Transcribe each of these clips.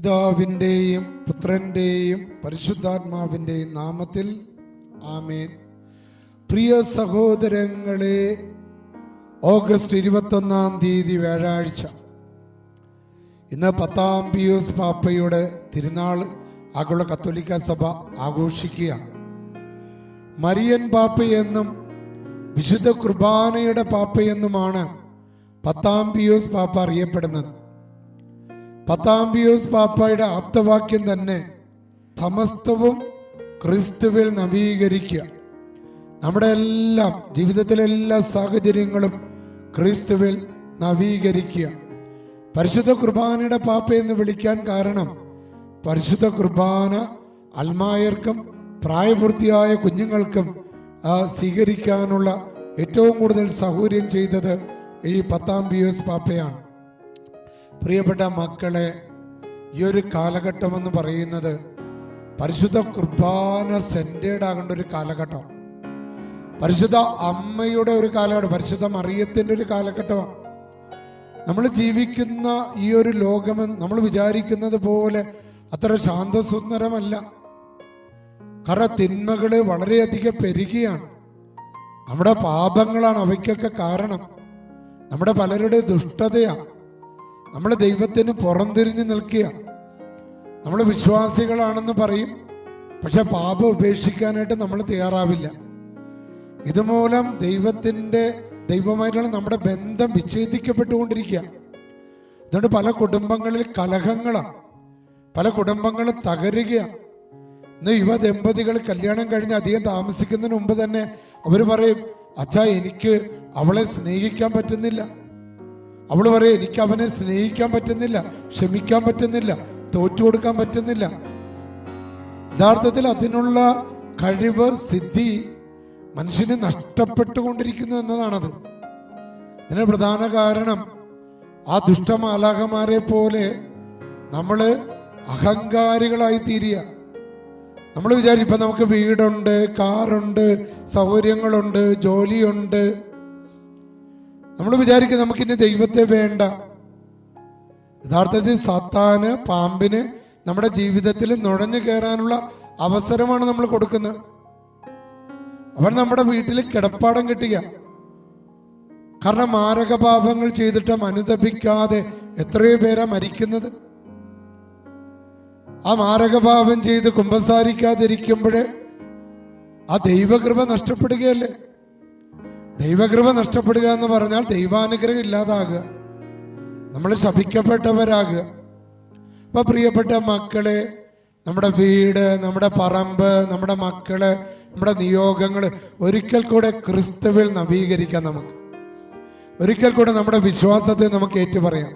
പിതാവിന്റെയും പുത്രന്റെയും പരിശുദ്ധാത്മാവിന്റെയും നാമത്തിൽ ആമേൻ. പ്രിയ സഹോദരങ്ങളെ ഓഗസ്റ്റ് ഇരുപത്തൊന്നാം തീയതി വ്യാഴാഴ്ച. ഇന്ന് പത്താം പിയൂസ് പാപ്പയുടെ തിരുനാൾ ആഗോള കത്തോലിക്ക സഭ ആഘോഷിക്കുകയാണ്. മരിയൻ പാപ്പയെന്നും വിശുദ്ധ കുർബാനയുടെ പാപ്പയെന്നുമാണ് പത്താം പിയൂസ് പാപ്പ അറിയപ്പെടുന്നത്. പത്താം പിയൂസ് പാപ്പയുടെ ആപ്തവാക്യം തന്നെ സമസ്തവും ക്രിസ്തുവിൽ നവീകരിക്കുക. നമ്മുടെ എല്ലാം ജീവിതത്തിലെ എല്ലാ സാഹചര്യങ്ങളും ക്രിസ്തുവിൽ നവീകരിക്കുക. പരിശുദ്ധ കുർബാനയുടെ പാപ്പ എന്ന് വിളിക്കാൻ കാരണം പരിശുദ്ധ കുർബാന അൽമായർക്കും പ്രായപൂർത്തിയായ കുഞ്ഞുങ്ങൾക്കും സ്വീകരിക്കാനുള്ള ഏറ്റവും കൂടുതൽ സൗകര്യം ചെയ്തത് ഈ പത്താം പിയോസ് പാപ്പയാണ്. പ്രിയപ്പെട്ട മക്കളെ ഈ ഒരു കാലഘട്ടം എന്ന് പറയുന്നത് പരിശുദ്ധ കുർബാന സെന്റേഡ് ആകേണ്ട ഒരു കാലഘട്ടം. പരിശുദ്ധ അമ്മയുടെ ഒരു കാലഘട്ടം പരിശുദ്ധ മറിയത്തിന്റെ ഒരു കാലഘട്ടമാണ് നമ്മൾ ജീവിക്കുന്ന ഈ ഒരു ലോകമെന്ന് നമ്മൾ വിചാരിക്കുന്നത് പോലെ അത്ര ശാന്തസുന്ദരമല്ല. കാരണം തിന്മകൾ വളരെയധികം പെരുകയാണ്. നമ്മുടെ പാപങ്ങളാണ് അവയ്ക്കൊക്കെ കാരണം. നമ്മുടെ പലരുടെ ദുഷ്ടതയാണ് നമ്മൾ ദൈവത്തിന് പുറംതിരിഞ്ഞ് നിൽക്കുക. നമ്മൾ വിശ്വാസികളാണെന്ന് പറയും. പക്ഷെ പാപം ഉപേക്ഷിക്കാനായിട്ട് നമ്മൾ തയ്യാറാവില്ല. ഇതുമൂലം ദൈവത്തിന്റെ ദൈവമായിട്ടുള്ള നമ്മുടെ ബന്ധം വിച്ഛേദിക്കപ്പെട്ടുകൊണ്ടിരിക്കുക. അതുകൊണ്ട് പല കുടുംബങ്ങളിൽ കലഹങ്ങളാണ് പല കുടുംബങ്ങളും തകരുകയാണ് ഇന്ന് യുവ ദമ്പതികൾ കല്യാണം കഴിഞ്ഞ് അധികം താമസിക്കുന്നതിന് മുമ്പ് തന്നെ അവർ പറയും അച്ഛാ എനിക്ക് അവളെ സ്നേഹിക്കാൻ പറ്റുന്നില്ല. അവൾ പറയും എനിക്ക് അവനെ സ്നേഹിക്കാൻ പറ്റുന്നില്ല ക്ഷമിക്കാൻ പറ്റുന്നില്ല തോറ്റു കൊടുക്കാൻ പറ്റുന്നില്ല. യഥാർത്ഥത്തിൽ അതിനുള്ള കഴിവ് സിദ്ധി മനുഷ്യന് നഷ്ടപ്പെട്ടുകൊണ്ടിരിക്കുന്നു എന്നതാണത്. ഇതിന് പ്രധാന കാരണം ആ ദുഷ്ടമാലാകമാരെ പോലെ നമ്മൾ അഹങ്കാരികളായി തീരുക. നമ്മൾ വിചാരിക്കും നമുക്ക് വീടുണ്ട് കാറുണ്ട് സൗകര്യങ്ങളുണ്ട് ജോലിയുണ്ട്. നമ്മൾ വിചാരിക്കും നമുക്കിനി ദൈവത്തെ വേണ്ട. യഥാർത്ഥത്തിൽ സത്താന് പാമ്പിന് നമ്മുടെ ജീവിതത്തിൽ നുഴഞ്ഞു കയറാനുള്ള അവസരമാണ് നമ്മൾ കൊടുക്കുന്നത്. അവൻ നമ്മുടെ വീട്ടിൽ കിടപ്പാടം കിട്ടുക. കാരണം മാരകപാപങ്ങൾ ചെയ്തിട്ട് അനുതപിക്കാതെ എത്രയോ പേരാ മരിക്കുന്നത്. ആ മാരകപാപം ചെയ്ത് കുമ്പസാരിക്കാതിരിക്കുമ്പോൾ ആ ദൈവകൃപ നഷ്ടപ്പെടുകയല്ലേ? ദൈവകൃപ നഷ്ടപ്പെടുക എന്ന് പറഞ്ഞാൽ ദൈവാനുഗ്രഹം ഇല്ലാതാകുക. നമ്മൾ ശപിക്കപ്പെട്ടവരാകുക. അപ്പൊ പ്രിയപ്പെട്ട മക്കളെ നമ്മുടെ വീട് നമ്മുടെ പറമ്പ് നമ്മുടെ മക്കൾ നമ്മുടെ നിയോഗങ്ങൾ ഒരിക്കൽ കൂടെ ക്രിസ്തുവിൽ നവീകരിക്കാം നമുക്ക്. ഒരിക്കൽ കൂടെ നമ്മുടെ വിശ്വാസത്തെ നമുക്ക് ഏറ്റുപറയാം.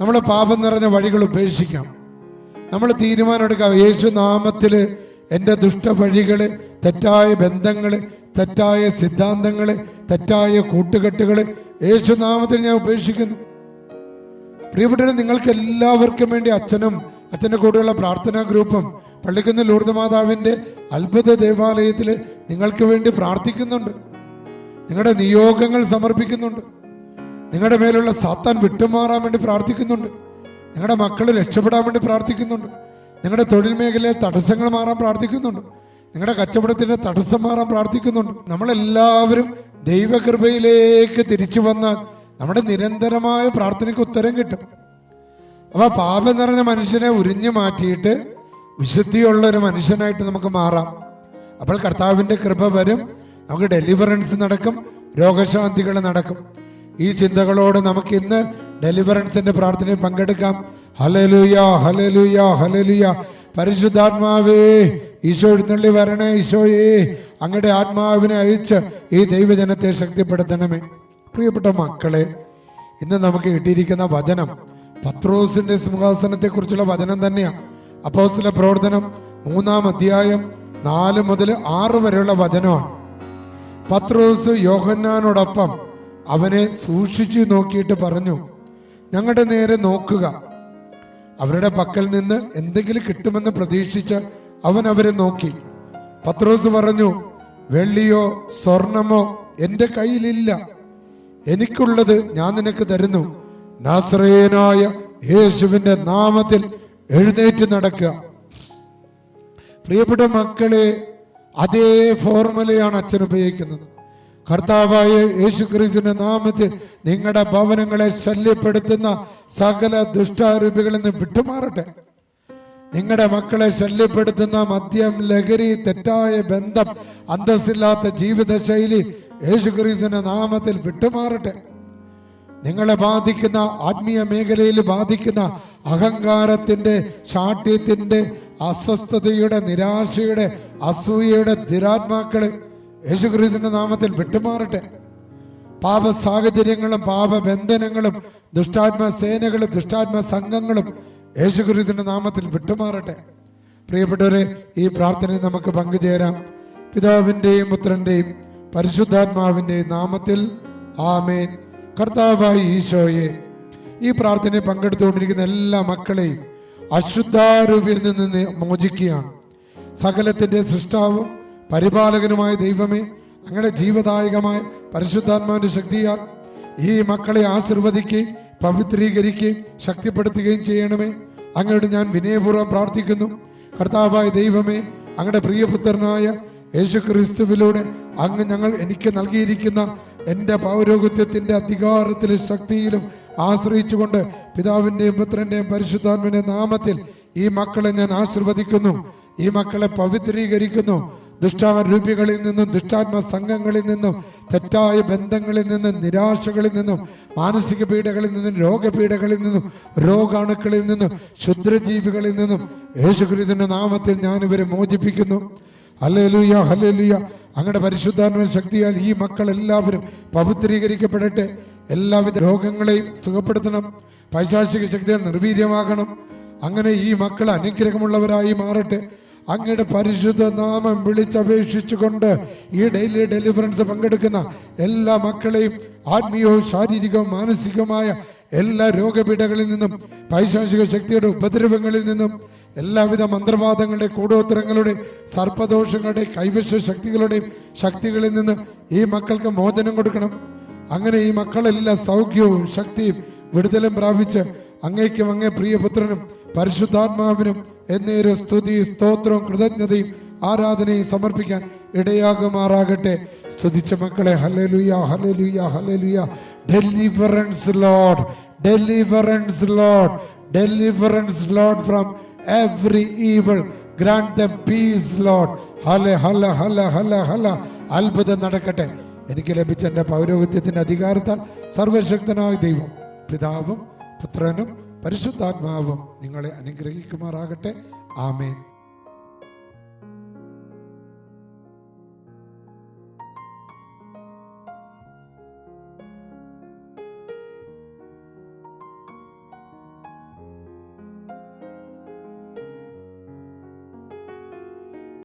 നമ്മൾ പാപം നിറഞ്ഞ വഴികൾ ഉപേക്ഷിക്കാം. നമ്മൾ തീരുമാനമെടുക്കാം. യേശു നാമത്തിൽ എന്റെ ദുഷ്ടവഴികൾ തെറ്റായ ബന്ധങ്ങൾ തെറ്റായ സിദ്ധാന്തങ്ങൾ തെറ്റായ കൂട്ടുകെട്ടുകൾ യേശുനാമത്തിൽ ഞാൻ ഉപേക്ഷിക്കുന്നു. പ്രിയപ്പെട്ടവരെ നിങ്ങൾക്ക് എല്ലാവർക്കും വേണ്ടി അച്ഛനും അച്ഛന്റെ കൂടെയുള്ള പ്രാർത്ഥനാ ഗ്രൂപ്പും പള്ളിക്കുന്ന ലൂർദ് മാതാവിന്റെ അത്ഭുത ദേവാലയത്തിൽ നിങ്ങൾക്ക് വേണ്ടി പ്രാർത്ഥിക്കുന്നുണ്ട്. നിങ്ങളുടെ നിയോഗങ്ങൾ സമർപ്പിക്കുന്നുണ്ട്. നിങ്ങളുടെ മേലുള്ള സാത്താൻ വിട്ടുമാറാൻ വേണ്ടി പ്രാർത്ഥിക്കുന്നുണ്ട്. നിങ്ങളുടെ മക്കൾ രക്ഷപ്പെടാൻ വേണ്ടി പ്രാർത്ഥിക്കുന്നുണ്ട്. നിങ്ങളുടെ തൊഴിൽ മേഖലയിൽ തടസ്സങ്ങൾ മാറാൻ പ്രാർത്ഥിക്കുന്നുണ്ട്. നിങ്ങളുടെ കച്ചവടത്തിന് തടസ്സം മാറാൻ പ്രാർത്ഥിക്കുന്നുണ്ട്. നമ്മളെല്ലാവരും ദൈവകൃപയിലേക്ക് തിരിച്ചു വന്നാൽ നമ്മുടെ നിരന്തരമായ പ്രാർത്ഥനയ്ക്ക് ഉത്തരം കിട്ടും. അപ്പൊ പാപം നിറഞ്ഞ മനുഷ്യനെ ഉരിഞ്ഞു മാറ്റിയിട്ട് വിശുദ്ധിയുള്ള ഒരു മനുഷ്യനായിട്ട് നമുക്ക് മാറാം. അപ്പോൾ കർത്താവിന്റെ കൃപ വരും. നമുക്ക് ഡെലിവറൻസ് നടക്കും. രോഗശാന്തികൾ നടക്കും. ഈ ചിന്തകളോട് നമുക്ക് ഇന്ന് ഡെലിവറൻസിന്റെ പ്രാർത്ഥനയിൽ പങ്കെടുക്കാം. ഹലലുയ ഹലലുയ ഹലലുയ പരിശുദ്ധാത്മാവേ ഈശോ എഴുന്നള്ളി വരണേ ഈശോയെ. അങ്ങയുടെ ആത്മാവിനെ അയച്ച് ഈ ദൈവജനത്തെ ശക്തിപ്പെടുത്തണമേ. പ്രിയപ്പെട്ട മക്കളെ ഇന്ന് നമുക്ക് കിട്ടിയിരിക്കുന്ന വചനം പത്രോസിന്റെ സിംഹാസനത്തെ കുറിച്ചുള്ള വചനം തന്നെയാണ് അപ്പോസ്തല പ്രവർത്തനം മൂന്നാം അധ്യായം നാല് മുതൽ ആറ് വരെയുള്ള വചനമാണ്. പത്രോസ് യോഹന്നാനോടൊപ്പം അവനെ സൂക്ഷിച്ചു നോക്കിയിട്ട് പറഞ്ഞു ഞങ്ങളുടെ നേരെ നോക്കുക. അവരുടെ പക്കൽ നിന്ന് എന്തെങ്കിലും കിട്ടുമെന്ന് പ്രതീക്ഷിച്ച് അവൻ അവരെ നോക്കി. പത്രോസ് പറഞ്ഞു വെള്ളിയോ സ്വർണമോ എന്റെ കയ്യിലില്ല. എനിക്കുള്ളത് ഞാൻ നിനക്ക് തരുന്നു. നാസ്രയനായ യേശുവിന്റെ നാമത്തിൽ എഴുന്നേറ്റ് നടക്കുക. പ്രിയപ്പെട്ട മക്കളെ അതേ ഫോർമുലയാണ് അച്ഛൻ ഉപയോഗിക്കുന്നത്. കർത്താവായ യേശു ക്രിസ്തുവിന്റെ നാമത്തിൽ നിങ്ങളുടെ ഭവനങ്ങളെ ശല്യപ്പെടുത്തുന്ന സകല ദുഷ്ടാരൂപികളിൽ നിന്ന് വിട്ടുമാറട്ടെ. നിങ്ങളുടെ മക്കളെ ശല്യപ്പെടുത്തുന്ന മദ്യം ലഹരി തെറ്റായ ബന്ധം അന്തസ്സില്ലാത്ത ജീവിതശൈലി യേശു ക്രിസ്തുവിന്റെ നാമത്തിൽ വിട്ടുമാറട്ടെ. നിങ്ങളെ ബാധിക്കുന്ന ആത്മീയ മേഖലയിൽ ബാധിക്കുന്ന അഹങ്കാരത്തിന്റെ ശാഠ്യത്തിന്റെ അസ്വസ്ഥതയുടെ നിരാശയുടെ അസൂയയുടെ ദുരാത്മാക്കൾ യേശുക്രിസ്തുവിന്റെ നാമത്തിൽ വിട്ടുമാറട്ടെ. പാപ സാഹചര്യങ്ങളും പാപബന്ധനങ്ങളും ദുഷ്ടാത്മ സേനകളും ദുഷ്ടാത്മ സംഘങ്ങളും യേശുക്രിസ്തുവിന്റെ നാമത്തിൽ വിട്ടുമാറട്ടെ. പ്രിയപ്പെട്ടവരെ ഈ പ്രാർത്ഥനയിൽ നമുക്ക് പങ്കുചേരാം. പിതാവിന്റെയും പുത്രന്റെയും പരിശുദ്ധാത്മാവിന്റെയും നാമത്തിൽ ആമേൻ. കർത്താവായി ഈശോയെ ഈ പ്രാർത്ഥനയിൽ പങ്കെടുത്തുകൊണ്ടിരിക്കുന്ന എല്ലാ മക്കളെയും അശുദ്ധാരൂപിൽ നിന്ന് മോചിക്കുകയാണ്. സകലത്തിന്റെ സൃഷ്ടാവും പരിപാലകനുമായ ദൈവമേ അങ്ങയുടെ ജീവദായകമായ പരിശുദ്ധാത്മാവിന്റെ ശക്തിയാൽ ഈ മക്കളെ ആശീർവദിക്കുകയും പവിത്രീകരിക്കുകയും ശക്തിപ്പെടുത്തുകയും ചെയ്യണമേ. അങ്ങോട്ട് ഞാൻ വിനയപൂർവം പ്രാർത്ഥിക്കുന്നു. കർത്താവായ ദൈവമേ അങ്ങയുടെ പ്രിയപുത്രനായ യേശു ക്രിസ്തുവിലൂടെ അങ്ങ് ഞങ്ങൾ എനിക്ക് നൽകിയിരിക്കുന്ന എന്റെ പൗരോഗത്യത്തിന്റെ അധികാരത്തിലും ശക്തിയിലും ആശ്രയിച്ചുകൊണ്ട് പിതാവിന്റെയും പുത്രന്റെയും പരിശുദ്ധാത്മന്റെ നാമത്തിൽ ഈ മക്കളെ ഞാൻ ആശീർവദിക്കുന്നു. ഈ മക്കളെ പവിത്രീകരിക്കുന്നു. ദുഷ്ടാരൂപികളിൽ നിന്നും ദുഷ്ടാത്മ സംഘങ്ങളിൽ നിന്നും തെറ്റായ ബന്ധങ്ങളിൽ നിന്നും നിരാശകളിൽ നിന്നും മാനസിക പീഡകളിൽ നിന്നും രോഗപീഡകളിൽ നിന്നും രോഗാണുക്കളിൽ നിന്നും ക്ഷുദ്രജീവികളിൽ നിന്നും യേശുക്രിസ്തുവിന്റെ നാമത്തിൽ ഞാൻ ഇവരെ മോചിപ്പിക്കുന്നു. Hallelujah hallelujah. അങ്ങയുടെ പരിശുദ്ധാത്മ ശക്തിയാൽ ഈ മക്കൾ എല്ലാവരും പവിത്രീകരിക്കപ്പെടട്ടെ. എല്ലാവിധ രോഗങ്ങളെയും സുഖപ്പെടുത്തണം. പൈശാചിക ശക്തിയെ നിർവീര്യമാകണം. അങ്ങനെ ഈ മക്കൾ അനുഗ്രഹമുള്ളവരായി മാറട്ടെ. അങ്ങയുടെ പരിശുദ്ധ നാമം വിളിച്ചപേക്ഷിച്ചുകൊണ്ട് ഈ ഡെയിലി ഡെലിവറൻസ് പങ്കെടുക്കുന്ന എല്ലാ മക്കളെയും ആത്മീയവും ശാരീരികവും മാനസികവുമായ എല്ലാ രോഗപീഠകളിൽ നിന്നും പൈശാചിക ശക്തിയുടെ ഉപദ്രവങ്ങളിൽ നിന്നും എല്ലാവിധ മന്ത്രവാദങ്ങളുടെ കൂടോത്തരങ്ങളുടെ സർപ്പദോഷങ്ങളുടെ കൈവശ ശക്തികളുടെയും ശക്തികളിൽ നിന്ന് ഈ മക്കൾക്ക് മോചനം കൊടുക്കണം. അങ്ങനെ ഈ മക്കളെല്ലാം സൗഖ്യവും ശക്തിയും വിടുതലും പ്രാപിച്ച് അങ്ങേക്കും അങ്ങേ പ്രിയപുത്രനും പരിശുദ്ധാത്മാവിനും എന്നേരും സ്തുതി സ്തോത്രവും കൃതജ്ഞതയും ആരാധനയും സമർപ്പിക്കാൻ ഇടയാകുമാറാകട്ടെ. സ്തുതിച്ച മക്കളെ hallelujah hallelujah hallelujah deliverance lord deliverance lord deliverance lord from every evil grant the peace lord Hala ഹല ഹല ഹല ഹല. അത്ഭുതം നടക്കട്ടെ. എനിക്ക് ലഭിച്ച എന്റെ പൗരോഹിത്യത്തിന്റെ അധികാരത്താൽ സർവശക്തനായ ദൈവം പിതാവും പുത്രനും പരിശുദ്ധാത്മാവും നിങ്ങളെ അനുഗ്രഹിക്കുമാറാകട്ടെ. ആമേൻ.